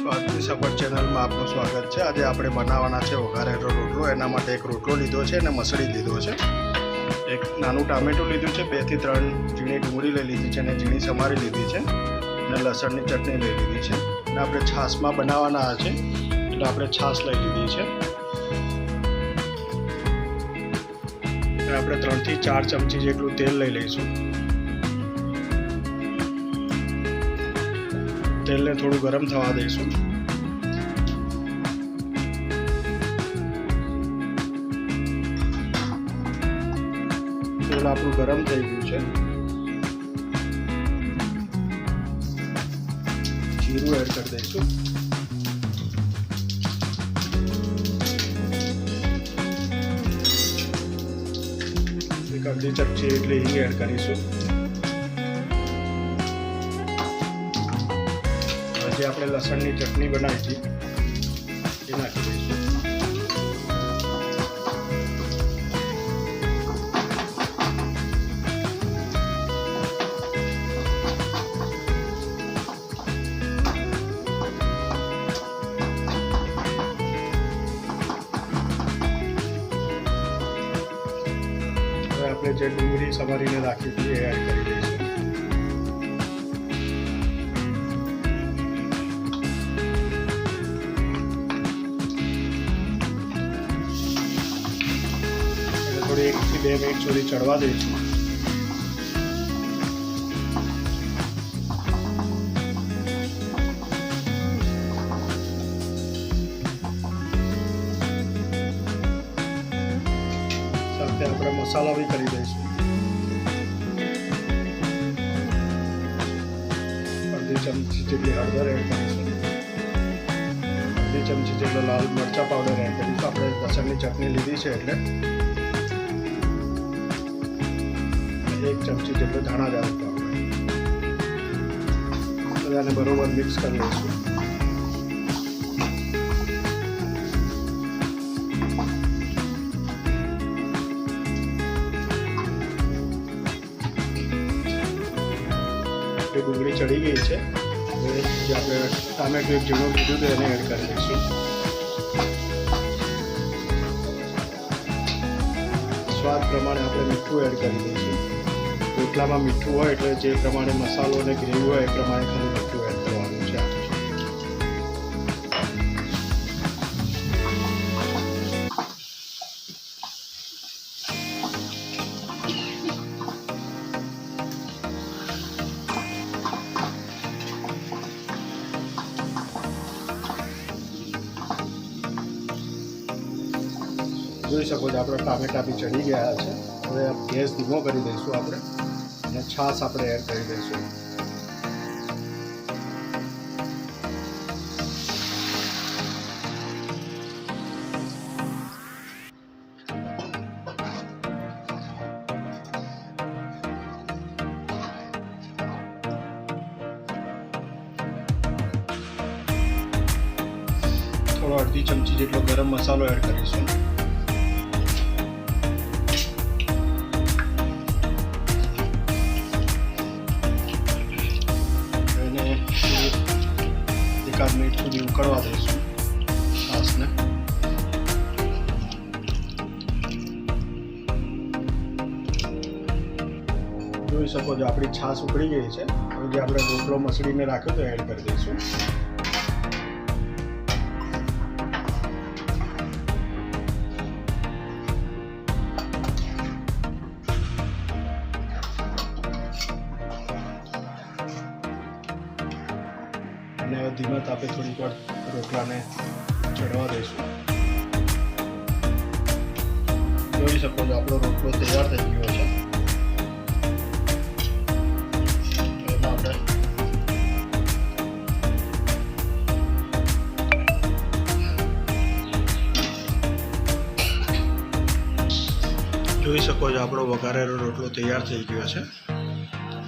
સફર ચેનલમાં આપનું સ્વાગત છે. આજે આપણે બનાવવાના છે વઘારેલો રોટલો. એના માટે એક રોટલો લીધો છે અને મસળી લીધો છે. એક નાનું ટામેટું લીધું છે. બેથી ત્રણ ઝીણી ડુંગળી લઈ લીધી છે અને ઝીણી સમારી લીધી છે. અને લસણની ચટણી લઈ લીધી છે. અને આપણે છાશમાં બનાવવાના છે. એટલે આપણે છાશ લઈ લીધી છે. આપણે ત્રણથી ચાર ચમચી જેટલું તેલ લઈ લઈશું. તેલને થોડું ગરમ થવા દઈશું. તેલ આપણું ગરમ થઈ ગયું છે. જીરું એડ કરી દઈશું. એક અડધી ચમચી એટલી હિંગ એડ કરીશું. જે આપણે લસણની ચટણી બનાવી હતી. એ નાખી દઈશું હવે આપણે જે ડુંગળી સમારીને રાખી હતી એ એડ કરી દઈશું. થોડી એકથી બે મિનિટ સુધી ચડવા દઈશું સાથે આપણે મસાલા બી કરી દઈશું. અડધી ચમચી જેટલી હળદર એડ કરીશું. અડધી ચમચી જેટલો લાલ મરચા પાવડર એડ કરીશું. આપણે લસણની ચટણી લીધી છે એટલે એક ચમચી જેટલો ધાણા દાળ પાવડર બધાને બરોબર મિક્સ કરી લઈશું. આપણી ડુંગળી ચડી ગઈ છે. જે આપણે ટામેટું એક ઝીણું કીધું હતું એને એડ કરી દઈશું સ્વાદ પ્રમાણે આપણે મીઠું એડ કરી દઈશું. રોટલામાં મીઠું હોય એટલે જે પ્રમાણે મસાલો અને ગ્રેવી હોય એ પ્રમાણે ખાલી મીઠું એડ કરવાનું છે. જોઈ શકો છો, આપણા ટામેટા બી ચડી ગયા છે. હવે ગેસ ધીમો કરી દઈશું આપણે. અને છાશ આપણે એડ કરી દઈશું. થોડો અડધી ચમચી જેટલો ગરમ મસાલો એડ કરીશું. એકાદ મિનિટ સુધી ઉકળવા દઈશું. છાશને જોઈ શકો છો, આપણી છાશ ઉકળી ગઈ છે. હવે જે આપણે રોટલો, મસળીને રાખ્યો તો એડ કરી દઈશું. અને હવે ધીમા તાપે થોડીક વાર રોટલાને ચડવા દઈશું. જોઈ શકો છો, આપણો રોટલો તૈયાર થઈ ગયો છે. જોઈ શકો છો, આપણો વઘારેલો રોટલો તૈયાર થઈ ગયો છે.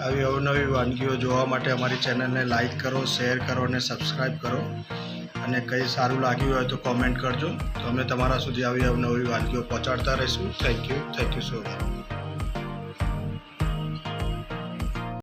આવી અવનવી વાનગીઓ જોવા માટે અમારી ચેનલને લાઇક કરો, શેર કરો અને સબસ્ક્રાઈબ કરો. અને કંઈ સારું લાગ્યું હોય તો કોમેન્ટ કરજો. તો અમે તમારા સુધી આવી અવનવી વાનગીઓ પહોંચાડતા રહીશું. Thank you thank you so much